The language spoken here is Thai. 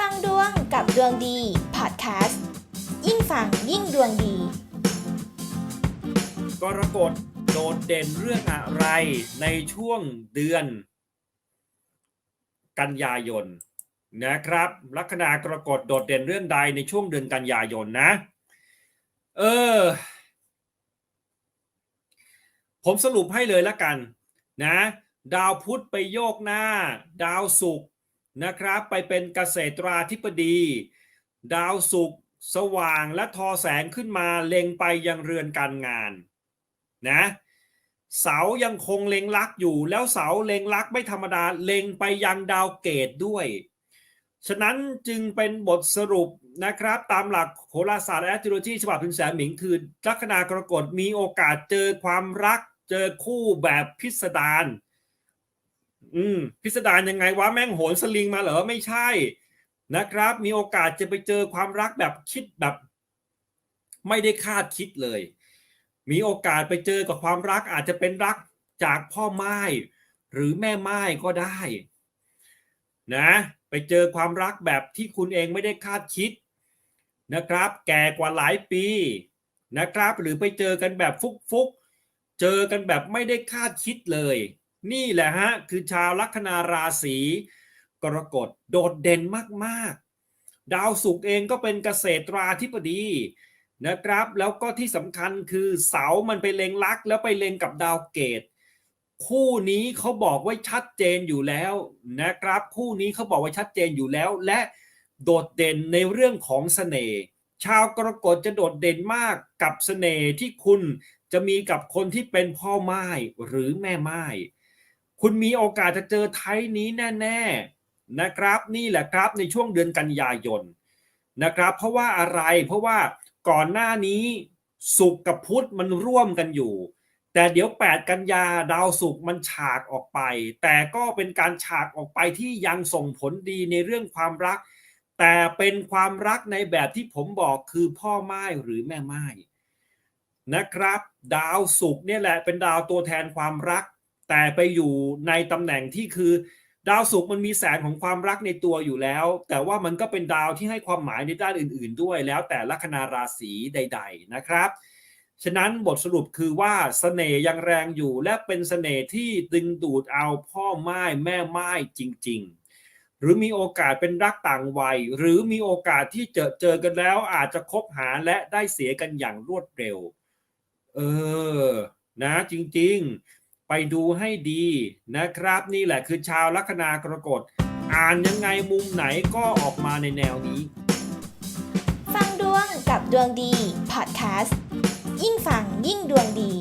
ฟังดวงกับดวงดีพอดแคสต์ยิ่งฟังยิ่งดวงดี กรกฎโดดเด่นเรื่องอะไรในช่วงเดือน กันยายนนะครับ ลัคนากรกฎโดดเด่นเรื่องใดในช่วงเดือนกันยายนนะ เออ ผมสรุปให้เลยละกัน นะ ดาวพุธไปโยกหน้า ดาวศุกร์ นะครับ ไปเป็นเกษตราธิบดี ดาวศุกร์สว่างและทอแสงขึ้นมาเล็งไปยังเรือนการงานนะเสายังคงเล็งลักอยู่ แล้วเสาเล็งลักไม่ธรรมดาเล็งไปยังดาวเกตด้วย ฉะนั้นจึงเป็นบทสรุปนะครับ ตามหลักโหราศาสตร์และแอสโรโลจีฉบับพิมแสนหมิงคือลัคนากรกฎมีโอกาสเจอความรัก เจอคู่แบบพิสดาร อืม พิสดารยังไงวะแม่งโหนสลิงมาเหรอไม่ใช่ นะครับ มีโอกาสจะไปเจอความรักแบบคิดแบบ ไม่ได้คาดคิดเลย มีโอกาสไปเจอกับความรักอาจจะเป็นรักจากพ่อไม้หรือแม่ไม้ก็ได้ นะ ไปเจอความรักแบบที่คุณเองไม่ได้คาดคิด นะครับ แก่กว่าหลายปีนะครับ หรือไปเจอกันแบบฟุกๆเจอกันแบบไม่ได้คาดคิดเลย นี่แหละฮะคือชาวลัคนาราศีกรกฎโดดเด่นมากๆ ดาวศุกร์เองก็เป็นเกษตราธิบดีนะครับ แล้วก็ที่สำคัญคือเสามันไปเล็งลักแล้วไปเล็งกับดาวเกต คู่นี้เขาบอกไว้ชัดเจนอยู่แล้วนะครับ คู่นี้เขาบอกไว้ชัดเจนอยู่แล้ว และโดดเด่นในเรื่องของเสน่ห์ชาวกรกฎจะโดดเด่นมากกับเสน่ห์ที่คุณจะมีกับคนที่เป็นพ่อไม้หรือแม่ไม้ คุณมีโอกาสจะเจอไทยนี้แน่ๆนะครับนี่แหละครับในช่วงเดือนกันยายนนะครับ เพราะว่าอะไรเพราะว่าก่อนหน้านี้สุกกับพุธมันร่วมกันอยู่ แต่เดี๋ยว 8 กันยาดาวศุกมันฉากออกไป แต่ก็เป็นการฉากออกไปที่ยังส่งผลดีในเรื่องความรัก แต่เป็นความรักในแบบที่ผมบอกคือพ่อไม้หรือแม่ไม้นะครับ ดาวศุกเนี่ยแหละเป็นดาวตัวแทนความรัก แต่ไปอยู่ในตำแหน่งที่คือ ดาวศุกร์มันมีแสงของความรักในตัวอยู่แล้ว แต่ว่ามันก็เป็นดาวที่ให้ความหมายในด้านอื่น ๆ ด้วย แล้วแต่ลัคนาราศีใด ๆ นะครับ ฉะนั้นบทสรุปคือว่าเสน่ห์ยังแรงอยู่ และเป็นเสน่ห์ที่ดึงดูดเอาพ่อไม้แม่ไม้จริง ๆหรือมีโอกาสเป็นรักต่างวัย หรือมีโอกาสที่เจอเจอกันแล้วอาจจะคบหาและได้เสียกันอย่างรวดเร็ว เออ นะจริง ๆ ไปดูให้ดีนะครับ นี่แหละคือชาวลัคนากรกฎ อ่านยังไงมุมไหนก็ออกมาในแนวนี้ ฟังดวงกับดวงดีพอดแคสต์ยิ่งฟังยิ่งดวงดี